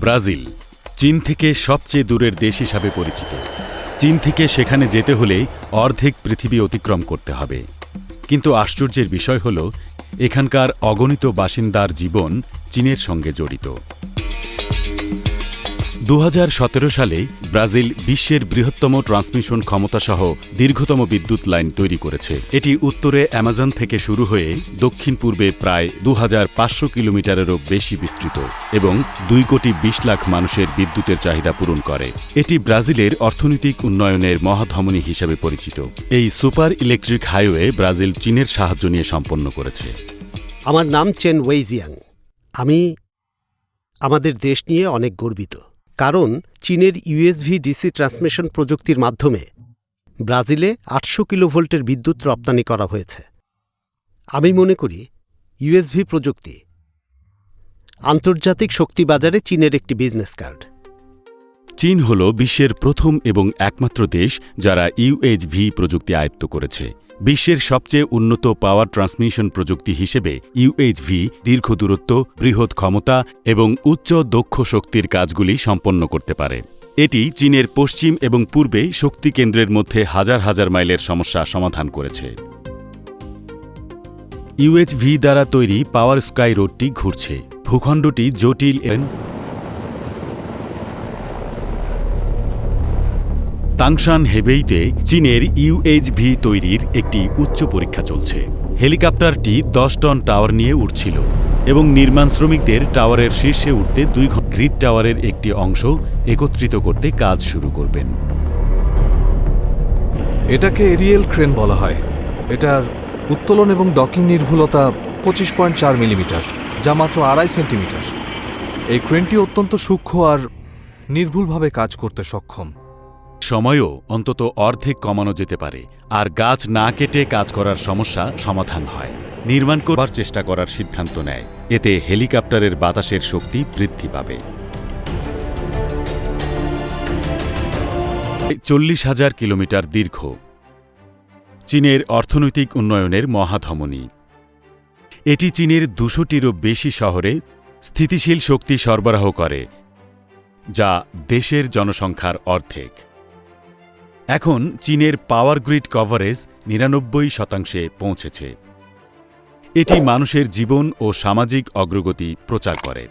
Brazil, চীন থেকে সবচেয়ে দূরের দেশ হিসাবে পরিচিত। চীন থেকে সেখানে যেতে হলে অর্ধেক পৃথিবী অতিক্রম করতে হবে। কিন্তু আশ্চর্যের বিষয় হল, এখানকার অগণিত বাসিন্দার জীবন চীনের সঙ্গে জড়িত। দু হাজার সতেরো সালে ব্রাজিল বিশ্বের বৃহত্তম ট্রান্সমিশন ক্ষমতাসহ দীর্ঘতম বিদ্যুৎ লাইন তৈরি করেছে। এটি উত্তরে অ্যামাজন থেকে শুরু হয়ে দক্ষিণ পূর্বে প্রায় দু হাজার পাঁচশো কিলোমিটারেরও বেশি বিস্তৃত এবং দুই কোটি বিশ লাখ মানুষের বিদ্যুতের চাহিদা পূরণ করে। এটি ব্রাজিলের অর্থনৈতিক উন্নয়নের মহাধমনী হিসেবে পরিচিত। এই সুপার ইলেকট্রিক হাইওয়ে ব্রাজিল চীনের সাহায্য নিয়ে সম্পন্ন করেছে। আমার নাম চেন ওয়েইজিয়াং। আমি আমাদের দেশ নিয়ে অনেক গর্বিত। কারণ চীনের ইউএসভি ডিসি ট্রান্সমিশন প্রযুক্তির মাধ্যমে ব্রাজিলে আটশো কিলোভোল্টের বিদ্যুৎ রপ্তানি করা হয়েছে। আমি মনে করি ইউএসভি প্রযুক্তি আন্তর্জাতিক শক্তি বাজারে চীনের একটি বিজনেস কার্ড। চীন হল বিশ্বের প্রথম এবং একমাত্র দেশ যারা ইউএইচভি প্রযুক্তি আয়ত্ত করেছে। বিশ্বের সবচেয়ে উন্নত পাওয়ার ট্রান্সমিশন প্রযুক্তি হিসেবে ইউএইচভি দীর্ঘ দূরত্ব, বৃহৎ ক্ষমতা এবং উচ্চ দক্ষ শক্তির কাজগুলি সম্পন্ন করতে পারে। এটি চীনের পশ্চিম এবং পূর্বে শক্তি কেন্দ্রের মধ্যে হাজার হাজার মাইলের সমস্যা সমাধান করেছে। ইউএইচভি দ্বারা তৈরি পাওয়ার স্কাই রোডটি ঘুরছে। ভূখণ্ডটি জটিল তাংশান হেবেইতে চীনের ইউএইচভি তৈরির একটি উচ্চ পরীক্ষা চলছে। হেলিকপ্টারটি দশ টন টাওয়ার নিয়ে উঠছিল এবং নির্মাণ শ্রমিকদের টাওয়ারের শীর্ষে উঠতে দুই ঘণ্টা গ্রিড টাওয়ারের একটি অংশ একত্রিত করতে কাজ শুরু করবেন। এটাকে এরিয়েল ক্রেন বলা হয়। এটার উত্তোলন এবং ডকিং নির্ভুলতা পঁচিশ পয়েন্ট চার মিলিমিটার, যা মাত্র আড়াই সেন্টিমিটার। এই ক্রেনটি অত্যন্ত সূক্ষ্ম আর নির্ভুলভাবে কাজ করতে সক্ষম। সময়ও অন্তত অর্ধেক কমানো যেতে পারে, আর গাছ না কেটে কাজ করার সমস্যা সমাধান হয়। নির্মাণ করবার চেষ্টা করার সিদ্ধান্ত নেয়। এতে হেলিকপ্টারের বাতাসের শক্তি বৃদ্ধি পাবে। চল্লিশ হাজার কিলোমিটার দীর্ঘ। চীনের অর্থনৈতিক উন্নয়নের মহাধমনী। এটি চীনের দুশোটিরও বেশি শহরে স্থিতিশীল শক্তি সরবরাহ করে, যা দেশের জনসংখ্যার অর্ধেক। এখন চীনের পাওয়ার গ্রিড কভারেজ নিরানব্বই শতাংশে পৌঁছেছে। এটি মানুষের জীবন ও সামাজিক অগ্রগতি প্রচার করে।